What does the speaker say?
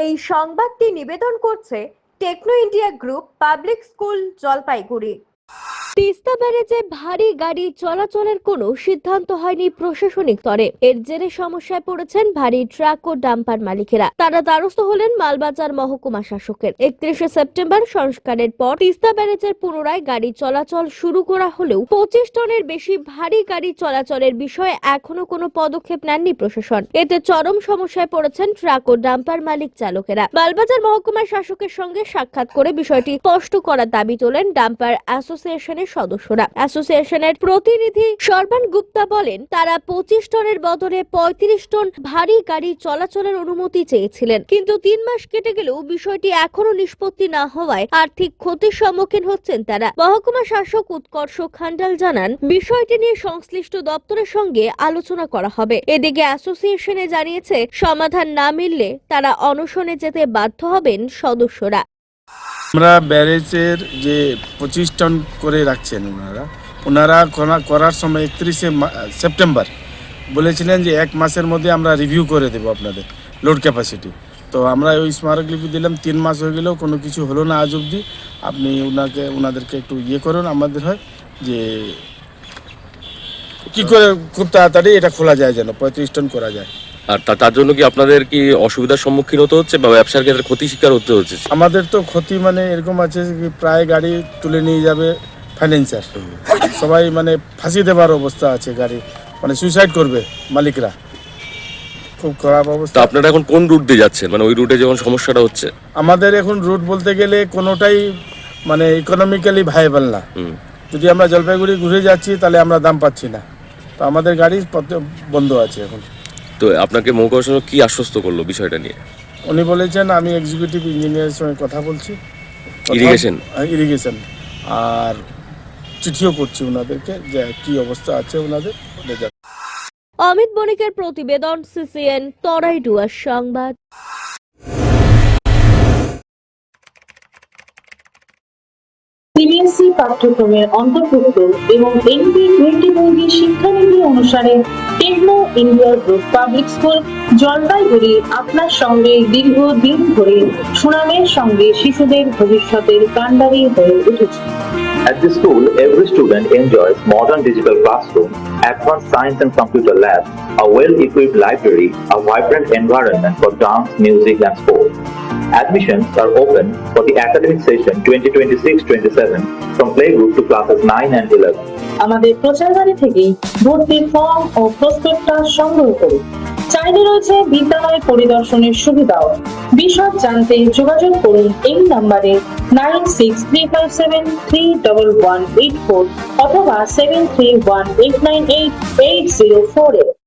এই সংবাদটি নিবেদন করছে Techno India group public school Jalpaiguri. Teesta ব্যারেজে ভারী গাড়ি চলাচলের কোনো সিদ্ধান্ত হয়নি প্রশাসনিক স্তরে। এর জেরে সমস্যায় পড়েছেন ভারী ট্রাক ও ডাম্পার মালিকেরা। তারা দ্বারস্থ হলেন মালবাজার মহকুমা শাসকের। একত্রিশে সেপ্টেম্বর সংস্কারের পর তিস্তা ব্যারেজের পুনরায় গাড়ি চলাচল শুরু করা হলেও পঁচিশ টনের বেশি ভারী গাড়ি চলাচলের বিষয়ে এখনও কোনো পদক্ষেপ নেননি প্রশাসন। এতে চরম সমস্যায় পড়েছেন ট্রাক ও ডাম্পার মালিক চালকেরা। মালবাজার মহকুমা শাসকের সঙ্গে সাক্ষাৎ করে বিষয়টি স্পষ্ট করার দাবি তোলেন ডাম্পার অ্যাসোসিয়েশনের সদস্যরা। অ্যাসোসিয়েশনের প্রতিনিধি সর্বান গুপ্তা বলেন, তারা পঁচিশ টনের বদলে পঁয়ত্রিশ টন ভারী গাড়ি চলাচলের অনুমতি চেয়েছিলেন। কিন্তু তিন মাস কেটে গেলেও বিষয়টি এখনও নিষ্পত্তি না হওয়ায় আর্থিক ক্ষতির সম্মুখীন হচ্ছেন তারা। মহকুমা শাসক উৎকর্ষ খান্ডাল জানান, বিষয়টি নিয়ে সংশ্লিষ্ট দপ্তরের সঙ্গে আলোচনা করা হবে। এদিকে অ্যাসোসিয়েশনে জানিয়েছে, সমাধান না মিললে তারা অনশনে যেতে বাধ্য হবেন সদস্যরা। আমরা ব্যারেজের যে পঁচিশ টন করে রাখছেন ওনারা ওনারা করা- করার সময় একত্রিশে সেপ্টেম্বর বলেছিলেন যে এক মাসের মধ্যে আমরা রিভিউ করে দেবো আপনাদের লোড ক্যাপাসিটি তো আমরা ওই স্মারকলিপি দিলাম, তিন মাস হয়ে গেলেও কোনো কিছু হলো না আজ অবধি। আপনি ওনাকে, ওনাদেরকে একটু ইয়ে করুন আমাদের হয় যে কি করে খুব তাড়াতাড়ি এটা খোলা যায় যেন, পঁয়ত্রিশ টন করা যায়। আর তার জন্য কি আপনাদের কি অসুবিধার সম্মুখীন হতে হচ্ছে বা ব্যবসার ক্ষেত্রে ক্ষতি শিকার হতে হচ্ছে? আমাদের তো ক্ষতি মানে এরকম আছে যে প্রায় গাড়ি তুলে নিয়ে যাবে ফাইন্যান্সার সবাই মানে ফাঁসি দেবার অবস্থা আছে গাড়ি মানে সুইসাইড করবে মালিকরা। খুব খারাপ অবস্থা। আপনারা এখন কোন রুট দিয়ে যাচ্ছেন? মানে ওই রুটে যখন সমস্যাটা হচ্ছে? আমাদের এখন রুট বলতে গেলে কোনোটাই মানে ইকোনমিক্যালি ভাইয়েবল না। যদি আমরা জলপাইগুড়ি ঘুরে যাচ্ছি তাহলে আমরা দাম পাচ্ছি না। তো আমাদের গাড়ি বন্ধ আছে এখন। তো আপনাকে মৌকা শাসক কি আশ্বস্ত করল বিষয়টা নিয়ে? উনি বলেছেন আমি এক্সিকিউটিভ ইঞ্জিনিয়ারের সঙ্গে কথা বলছি। Irrigation? ইরিগেশন আর চিঠিও করছি ওনাদেরকে যে কি অবস্থা আছে ওনাদের অমিত বণিকের প্রতিবেদন সিসিএন তরাইডুয়ার সংবাদ। সিবিএসই পাঠ্যক্রমের অন্তর্ভুক্ত এবং এনপি টোয়েন্টি টোয়েন্টি অনুসারে Techno India group public school Jalpaiguri আপনার সঙ্গে দীর্ঘদিন ধরে সুনামের সঙ্গে শিশুদের ভবিষ্যতের কাণ্ডারি হয়ে উঠেছে At this school, every student enjoys modern digital classrooms, advanced science and computer labs, a well-equipped library, a vibrant environment for dance, music, and sports. Admissions are open for the academic session 2026-27 from playgroup to classes 9 and 11. আমাদের প্রচারগাড়ি থেকেই ভর্তির form ও প্রস্পেক্টাস সংগ্রহ করুন। চাইলে রয়েছে বিদ্যালয় পরিদর্শনের সুবিধাও। বিশদ জানতে যোগাযোগ করুন এই নাম্বারে nine six three five seven three double one eight four অথবা seven three one eight nine eight eight zero four eight